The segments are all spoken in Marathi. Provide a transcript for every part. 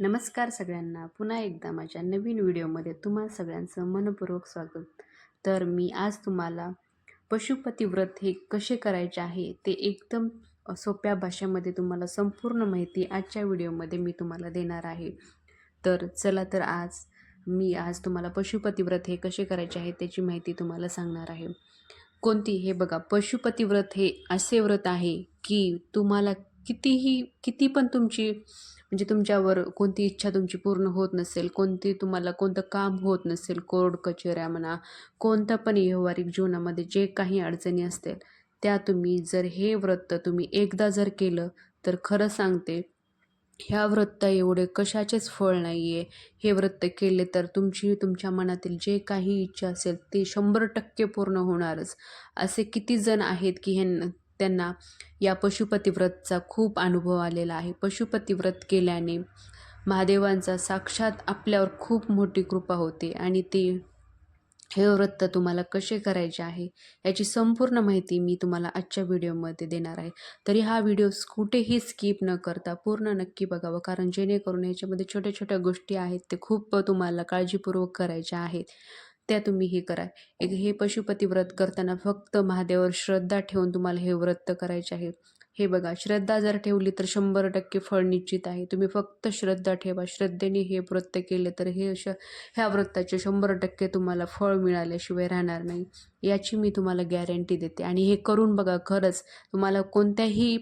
नमस्कार सगळ्यांना. पुन्हा एकदा माझ्या नवीन व्हिडिओमध्ये तुम्हा सगळ्यांचं मनपूर्वक स्वागत. तर मी आज तुम्हाला पशुपती व्रत हे कसे करायचे आहे ते एकदम सोप्या भाषेमध्ये तुम्हाला संपूर्ण माहिती आजच्या व्हिडिओमध्ये मी तुम्हाला देणार आहे. तर चला तर आज मी आज तुम्हाला पशुपती व्रत हे कसे करायचे आहे त्याची माहिती तुम्हाला सांगणार आहे. कोणती? हे बघा पशुपती व्रत हे असे व्रत आहे की तुम्हाला कितीही किती पण तुमची म्हणजे तुमच्यावर कोणती इच्छा तुमची पूर्ण होत नसेल कोणती तुम्हाला कोणतं काम होत नसेल कोर्ट कचेऱ्या म्हणा कोणतं पण व्यावहारिक जीवनामध्ये जे काही अडचणी असतील त्या तुम्ही जर हे व्रत तुम्ही एकदा जर केलं तर खरं सांगते ह्या व्रत एवढे कशाचेच फळ नाही आहे हे व्रत केले तर तुमची तुमच्या मनातील जे काही इच्छा असेल ते शंभर टक्के पूर्ण होणारच. असे किती जण आहेत की हे त्यांना या पशुपती व्रतचा खूप अनुभव आलेला आहे. पशुपती व्रत केल्याने महादेवांचा साक्षात आपल्यावर खूप मोठी कृपा होते आणि ते हे व्रत तुम्हाला कसे करायचे आहे याची संपूर्ण माहिती मी तुम्हाला आजच्या व्हिडिओमध्ये देणार आहे. तरी हा व्हिडिओ कुठेही स्किप न करता पूर्ण नक्की बघावं कारण जेणेकरून याच्यामध्ये छोट्या छोट्या गोष्टी आहेत ते खूप तुम्हाला काळजीपूर्वक करायच्या आहेत. त्या तुम्ही हे करा एक हे पशुपती व्रत करताना फक्त महादेवावर श्रद्धा ठेवून तुम्हाला हे व्रत करायचे आहे. हे बघा श्रद्धा जर ठेवली तर शंभर टक्के फळ निश्चित आहे. तुम्ही फक्त श्रद्धा ठेवा. श्रद्धेने हे व्रत केले तर हे श ह्या व्रताचे शंभर टक्के तुम्हाला फळ मिळाल्याशिवाय राहणार नाही. याची मी तुम्हाला गॅरंटी देते. आणि हे करून बघा खरंच तुम्हाला कोणत्याही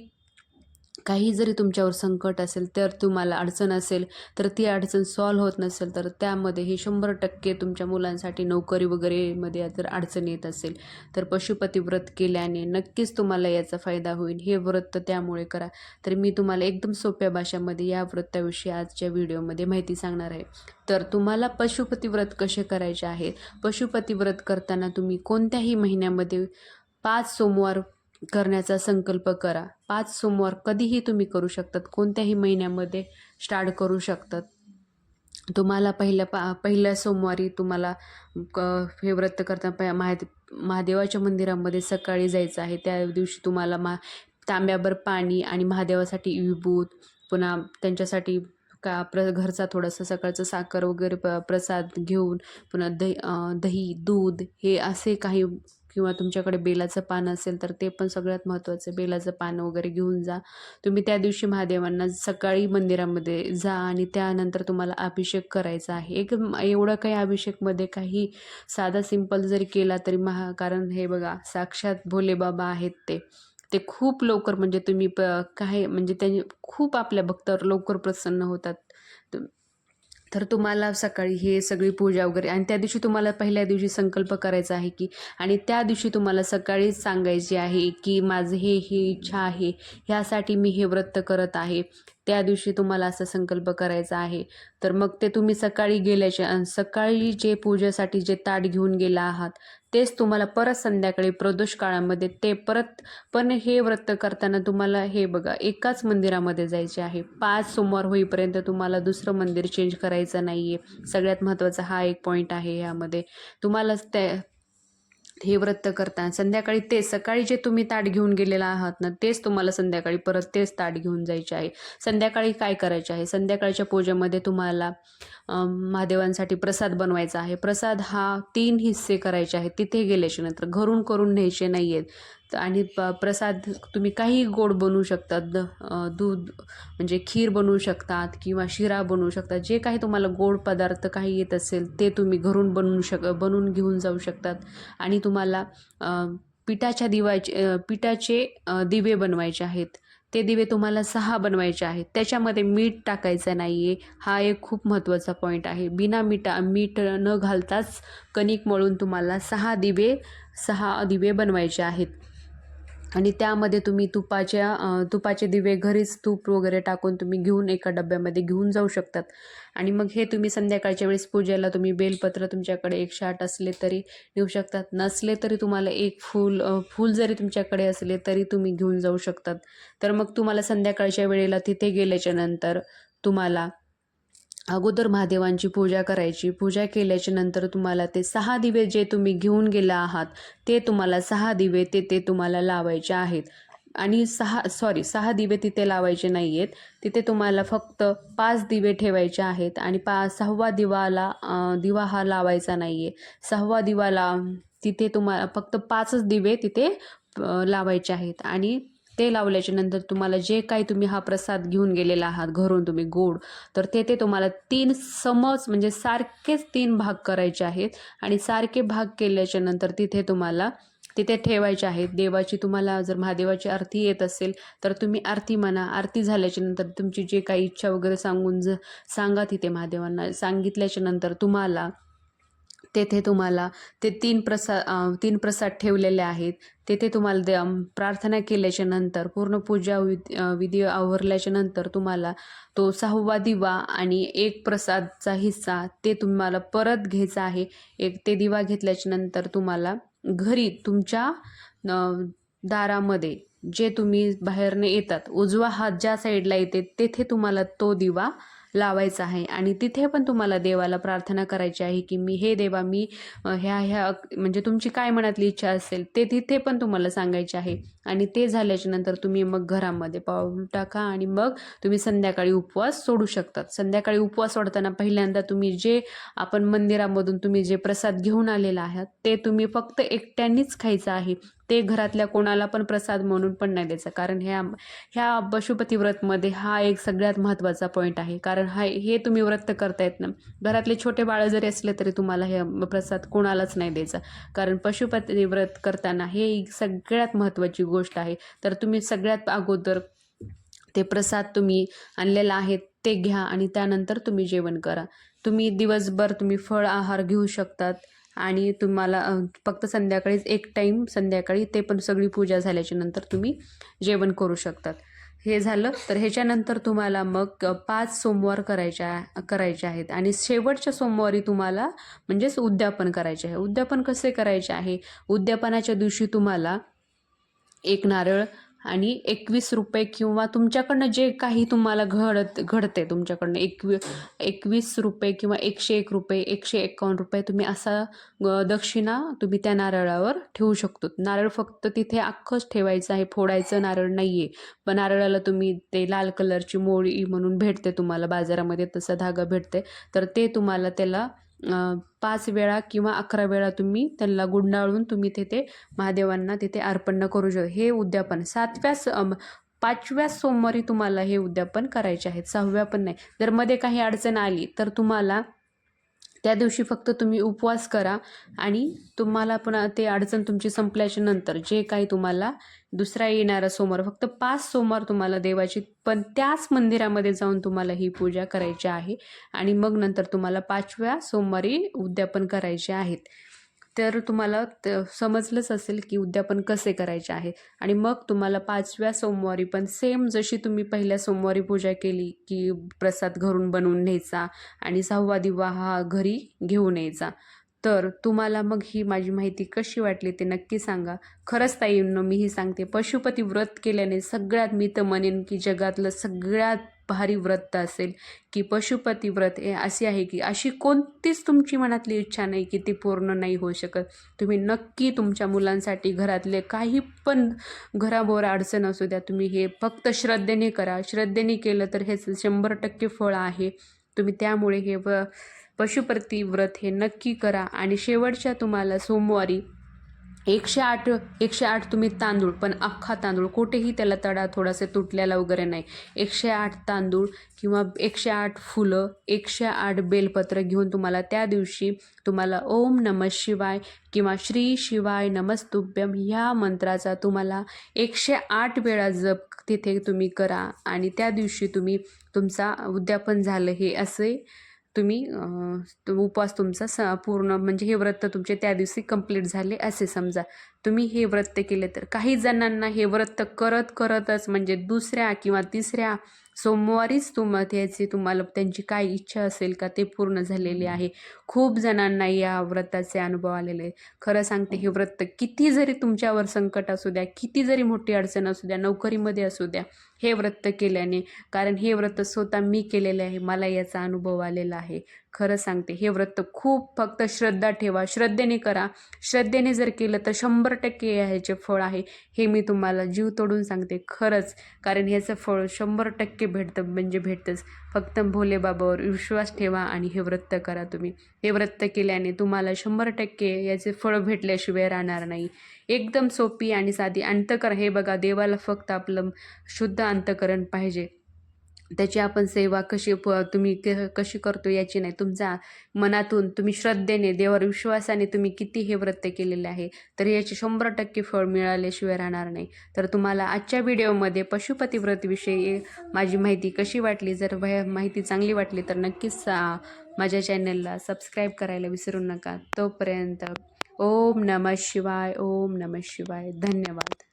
काही जरी तुमच्यावर संकट असेल तर तुम्हाला अडचण असेल तर ती अडचण सॉल्व्ह होत नसेल तर त्यामध्ये हे शंभर टक्के तुमच्या मुलांसाठी नोकरी वगैरेमध्ये जर अडचण येत असेल तर पशुपती व्रत केल्याने नक्कीच तुम्हाला याचा फायदा होईल. हे व्रत त्यामुळे करा. तर मी तुम्हाला एकदम सोप्या भाषामध्ये या व्रताविषयी आजच्या व्हिडिओमध्ये माहिती सांगणार आहे. तर तुम्हाला पशुपती व्रत कसे करायचे आहे? पशुपती व्रत करताना तुम्ही कोणत्याही महिन्यामध्ये पाच सोमवार करण्याचा संकल्प करा. पाच सोमवार कधीही तुम्ही करू शकतात. कोणत्याही महिन्यामध्ये स्टार्ट करू शकतात. तुम्हाला पहिल्या पा पहिल्या सोमवारी तुम्हाला क हे व्रत करता प महादे महादेवाच्या मंदिरामध्ये सकाळी जायचं आहे. त्या दिवशी तुम्हाला मा तांब्याभर पाणी आणि महादेवासाठी विभूत पुन्हा त्यांच्यासाठी का प्र घरचा थोडासा सकाळचं साखर वगैरे प प्रसाद घेऊन पुन्हा दही दही दूध हे असे काही किंवा तुमच्याकडे बेलाचं पान असेल तर ते पण सगळ्यात महत्त्वाचं बेलाचं पान वगैरे घेऊन जा. तुम्ही त्या दिवशी महादेवांना सकाळी मंदिरामध्ये जा आणि त्यानंतर तुम्हाला अभिषेक करायचा आहे. एक एवढं काही अभिषेकमध्ये काही साधा सिंपल जरी केला तरी महा कारण हे बघा साक्षात भोलेबाबा आहेत ते. ते खूप लवकर म्हणजे तुम्ही प काय म्हणजे त्यांनी खूप आपल्या भक्तावर लवकर प्रसन्न होतात. तर तुम्हाला सकाळी हे सगळी पूजा वगैरे आणि त्या दिवशी तुम्हाला पहिल्या दिवशी संकल्प करायचा आहे की आणि त्या दिवशी तुम्हाला सकाळीच सांगायची आहे की माझं हे ही इच्छा आहे ह्यासाठी मी हे व्रत करत आहे. त्या दिवशी तुम्हाला असा संकल्प करायचा आहे. तर मग ते तुम्ही सकाळी गेल्याच्या सकाळी जे पूजेसाठी जे ताट घेऊन गेला आहात तेच तुम्हाला परत संध्याकाळी प्रदोष काळामध्ये ते परत पण हे व्रत करताना तुम्हाला हे बघा एकाच मंदिरामध्ये जायचे आहे. पाच सोमवार होईपर्यंत तुम्हाला दुसरं मंदिर चेंज करायचं नाही आहे सगळ्यात महत्त्वाचा हा एक पॉईंट आहे ह्यामध्ये तुम्हाला त्या हे व्रत करता. संध्याकाळी तेच सकाळी जे तुम्ही ताट घेऊन गेलेला आहात ना तेच तुम्हाला संध्याकाळी परत तेच ताट घेऊन जायचे आहे. संध्याकाळी काय करायचे आहे? संध्याकाळच्या पूजेमध्ये तुम्हाला महादेवांसाठी प्रसाद बनवायचा आहे. प्रसाद हा तीन हिस्से करायचे आहेत. तिथे गेल्याच्यानंतर घरून करून न्यायचे नाही आहेत आणि प प्रसाद तुम्ही काही गोड बनवू शकतात. द दूध म्हणजे खीर बनवू शकतात किंवा शिरा बनवू शकतात. जे काही तुम्हाला गोड पदार्थ काही येत असेल ते तुम्ही घरून बनवू शक बनवून घेऊन जाऊ शकतात. आणि तुम्हाला पिठाच्या दिवाचे पिठाचे दिवे बनवायचे आहेत. ते दिवे तुम्हाला सहा बनवायचे आहेत. त्याच्यामध्ये मीठ टाकायचं नाही आहे हा एक खूप महत्त्वाचा पॉईंट आहे. बिना मीठा मीठ न घालताच कणिक मळून तुम्हाला सहा दिवे सहा दिवे बनवायचे आहेत. आणि त्यामध्ये तुम्ही तुपाच्या तुपाचे दिवे घरीच तूप वगैरे टाकून तुम्ही घेऊन एका डब्यामध्ये घेऊन जाऊ शकतात. आणि मग हे तुम्ही संध्याकाळच्या वेळेस पूजेला तुम्ही बेलपत्र तुमच्याकडे एकशे आठ असले तरी नेऊ शकतात. नसले तरी तुम्हाला एक फूल फूल जरी तुमच्याकडे असले तरी तुम्ही घेऊन जाऊ शकतात. तर मग तुम्हाला संध्याकाळच्या वेळेला तिथे गेल्याच्यानंतर तुम्हाला अगोदर महादेवांची पूजा करायची. पूजा केल्याच्यानंतर तुम्हाला ते सहा दिवे जे तुम्ही घेऊन गेला आहात ते तुम्हाला सहा दिवे ते ते तुम्हाला लावायचे आहेत. आणि सहा सॉरी सहा दिवे तिथे लावायचे नाही आहेत तिथे तुम्हाला फक्त पाच दिवे ठेवायचे आहेत आणि पा सहावा दिवाला दिवा हा लावायचा नाही आहे सहावा दिवाला तिथे तुम्हाला फक्त पाचच दिवे तिथे लावायचे आहेत. आणि ते लावल्याच्या नंतर तुम्हाला जे काही तुम्ही हा प्रसाद घेऊन गेलेला आहात घरून तुम्ही गोड तर तेथे तुम्हाला तीन समज म्हणजे सारखेच तीन भाग करायचे आहेत आणि सारखे भाग केल्याच्यानंतर तिथे तुम्हाला तिथे ठेवायचे आहेत. देवाची तुम्हाला जर महादेवाची आरती येत असेल तर तुम्ही आरती म्हणा आरती झाल्याच्यानंतर तुमची जे काही इच्छा वगैरे सांगून ज सांगा तिथे महादेवांना. सांगितल्याच्या नंतर तुम्हाला तेथे तुम्हाला ते तीन प्रसाद तीन प्रसाद ठेवलेले आहेत. तेथे तुम्हाला दे प्रार्थना केल्याच्यानंतर पूर्ण पूजा विध विधी आवरल्याच्या नंतर तुम्हाला तो सहावा दिवा आणि एक प्रसादचा हिस्सा ते तुम्हाला परत घ्यायचा आहे. एक ते दिवा घेतल्याच्या नंतर तुम्हाला घरी तुमच्या दारामध्ये जे तुम्ही बाहेरने येतात उजवा हात ज्या साईडला येते तेथे तुम्हाला तो दिवा लावायचा आहे. आणि तिथे पण तुम्हाला देवाला प्रार्थना करायची आहे की मी हे देवा मी ह्या ह्या म्हणजे तुमची काय मनातली इच्छा असेल ते तिथे पण तुम्हाला सांगायचे आहे. आणि ते झाल्याच्यानंतर तुम्ही मग घरामध्ये पाऊल टाका आणि मग तुम्ही संध्याकाळी उपवास सोडू शकतात. संध्याकाळी उपवास सोडताना पहिल्यांदा तुम्ही जे आपण मंदिरामधून तुम्ही जे प्रसाद घेऊन आलेला आहात ते तुम्ही फक्त एकट्यानेच खायचं आहे. ते घरातल्या कोणाला पण प्रसाद म्हणून पण नाही द्यायचा. कारण ह्या ह्या पशुपती व्रतमध्ये हा एक सगळ्यात महत्त्वाचा पॉईंट आहे. कारण हा हे तुम्ही व्रत करतायत ना घरातले छोटे बाळं जरी असले तरी तुम्हाला हे प्रसाद कोणालाच नाही द्यायचा. कारण पशुपती व्रत करताना हे सगळ्यात महत्त्वाची गोष्ट आहे. तर तुम्ही सगळ्यात अगोदर ते प्रसाद तुम्ही आणलेला आहे ते घ्या आणि त्यानंतर तुम्ही जेवण करा. तुम्ही दिवसभर तुम्ही फळ आहार घेऊ शकतात. आणि तुम्हाला फक्त संध्याकाळीच एक टाईम संध्याकाळी ते पण सगळी पूजा झाल्याच्यानंतर तुम्ही जेवण करू शकतात. हे झालं तर ह्याच्यानंतर तुम्हाला मग पाच सोमवार करायच्या करायचे आहेत. आणि शेवटच्या सोमवारी तुम्हाला म्हणजेच उद्यापन करायचे आहे. उद्यापन कसे करायचे आहे? उद्यापनाच्या दिवशी तुम्हाला एक नारळ आणि एकवीस रुपये किंवा तुमच्याकडनं जे काही तुम्हाला घडत घडते तुमच्याकडनं एकवी एकवीस रुपये किंवा एकशे एक रुपये एकशे एकावन्न रुपये तुम्ही असा दक्षिणा तुम्ही त्या नारळावर ठेवू शकतो. नारळ फक्त तिथे अख्खंच ठेवायचं आहे फोडायचं नारळ नाही आहे पण नारळाला तुम्ही ते लाल कलरची मोळी म्हणून भेटते तुम्हाला बाजारामध्ये तसा धागा भेटते. तर ते तुम्हाला त्याला पाच वेळा किंवा अकरा वेळा तुम्ही त्यांना गुंडाळून तुम्ही तिथे महादेवांना तिथे अर्पण करू शकता. हे उद्यापन सातव्या पाचव्या सोमवारी तुम्हाला हे उद्यापन करायचे आहेत सहाव्या पण नाही. जर मध्ये काही अडचण आली तर तुम्हाला त्या दिवशी फक्त तुम्ही उपवास करा आणि तुम्हाला पण ते अडचण तुमची संपल्याच्या नंतर जे काही तुम्हाला दुसरा येणारा सोमवार फक्त पाच सोमवार तुम्हाला देवाची पण त्याच मंदिरामध्ये जाऊन तुम्हाला ही पूजा करायची आहे आणि मग नंतर तुम्हाला पाचव्या सोमवारी उद्यापन करायचे आहेत. तर तुम्हाला समजलंच असेल की उद्यापन कसे करायचे आहे. आणि मग तुम्हाला पाचव्या सोमवारी पण सेम जशी तुम्ही पहिल्या सोमवारी पूजा केली की प्रसाद घरून बनवून न्यायचा आणि सहावा दिवा हा घरी घेऊन यायचा. तर तुम्हाला मग ही माझी माहिती कशी वाटली ते नक्की सांगा. खरंच ताईंनो मी ही सांगते पशुपती व्रत केल्याने सगळ्यात मी तर म्हणेन की जगातलं सगळ्यात भारी व्रत असेल की पशुपती व्रत हे असे आहे की अशी कोणतीच तुमची मनातली इच्छा नाही की ती पूर्ण नाही होऊ शकत. तुम्ही नक्की तुमच्या मुलांसाठी घरातले काही पण घराबोर अडचण असू द्या तुम्ही हे फक्त श्रद्धेने करा. श्रद्धेने केलं तर हे शंभर टक्के फळ आहे. तुम्ही त्यामुळे हे व पशुपती व्रत हे नक्की करा. आणि शेवटच्या तुम्हाला सोमवारी एकशे आठ एकशे आठ तुम्ही तांदूळ पण अख्खा तांदूळ कुठेही त्याला तडा थोडासा तुटलेला वगैरे नाही. एकशे आठ तांदूळ किंवा एकशे आठ फुलं एकशे आठ बेलपत्र घेऊन तुम्हाला त्या दिवशी तुम्हाला ओम नम शिवाय किंवा श्री शिवाय नमस्तुभ्यम ह्या मंत्राचा तुम्हाला एकशे आठ वेळा जप तिथे तुम्ही करा आणि त्या दिवशी तुम्ही तुमचा उद्यापन झालं हे असे तुम्ही उपवास तुमचा स पूर्ण म्हणजे हे व्रत तुमचे त्या दिवशी कंप्लीट झाले असे समजा. तुम्ही हे व्रत केले तर काही जणांना हे व्रत करत करतच म्हणजे दुसऱ्या किंवा तिसऱ्या सोमवारीच तुम त्याची तुम्हाला त्यांची काय इच्छा असेल का ते पूर्ण झालेले आहे. खूप जणांना या व्रताचे अनुभव आलेले आहे खरं सांगते हे व्रत किती जरी तुमच्यावर संकट असू द्या किती जरी मोठी अडचण असू द्या नोकरीमध्ये असू द्या हे व्रत केल्याने कारण हे व्रत स्वतः मी केलेले आहे मला याचा अनुभव आलेला आहे. खरं सांगते हे व्रत खूप फक्त श्रद्धा ठेवा श्रद्धेने करा. श्रद्धेने जर केलं तर शंभर टक्के ह्याचे फळ आहे हे मी तुम्हाला जीव तोडून सांगते खरंच. कारण ह्याचं फळ शंभर टक्के भेटतं म्हणजे भेटतंच. फक्त भोलेबाबावर विश्वास ठेवा आणि हे व्रत करा तुम्ही. हे व्रत केल्याने तुम्हाला शंभर टक्के याचे फळ भेटल्याशिवाय राहणार नाही. एकदम सोपी आणि साधी अंतकर हे बघा देवाला फक्त आपलं शुद्ध अंतकरण पाहिजे. त्याची आपण सेवा कशी प तुम्ही क कशी करतो याची नाही तुमचा मनातून तुम्ही श्रद्धेने देवावर विश्वासाने तुम्ही किती हे व्रत केलेले आहे तर याचे शंभर टक्के फळ मिळाल्याशिवाय राहणार नाही. तर तुम्हाला आजच्या व्हिडिओमध्ये पशुपती व्रतविषयी माझी माहिती कशी वाटली जर भय माहिती चांगली वाटली तर नक्कीच माझ्या चॅनलला सबस्क्राईब करायला विसरू नका. तोपर्यंत ओम नमः शिवाय ओम नमः शिवाय. धन्यवाद.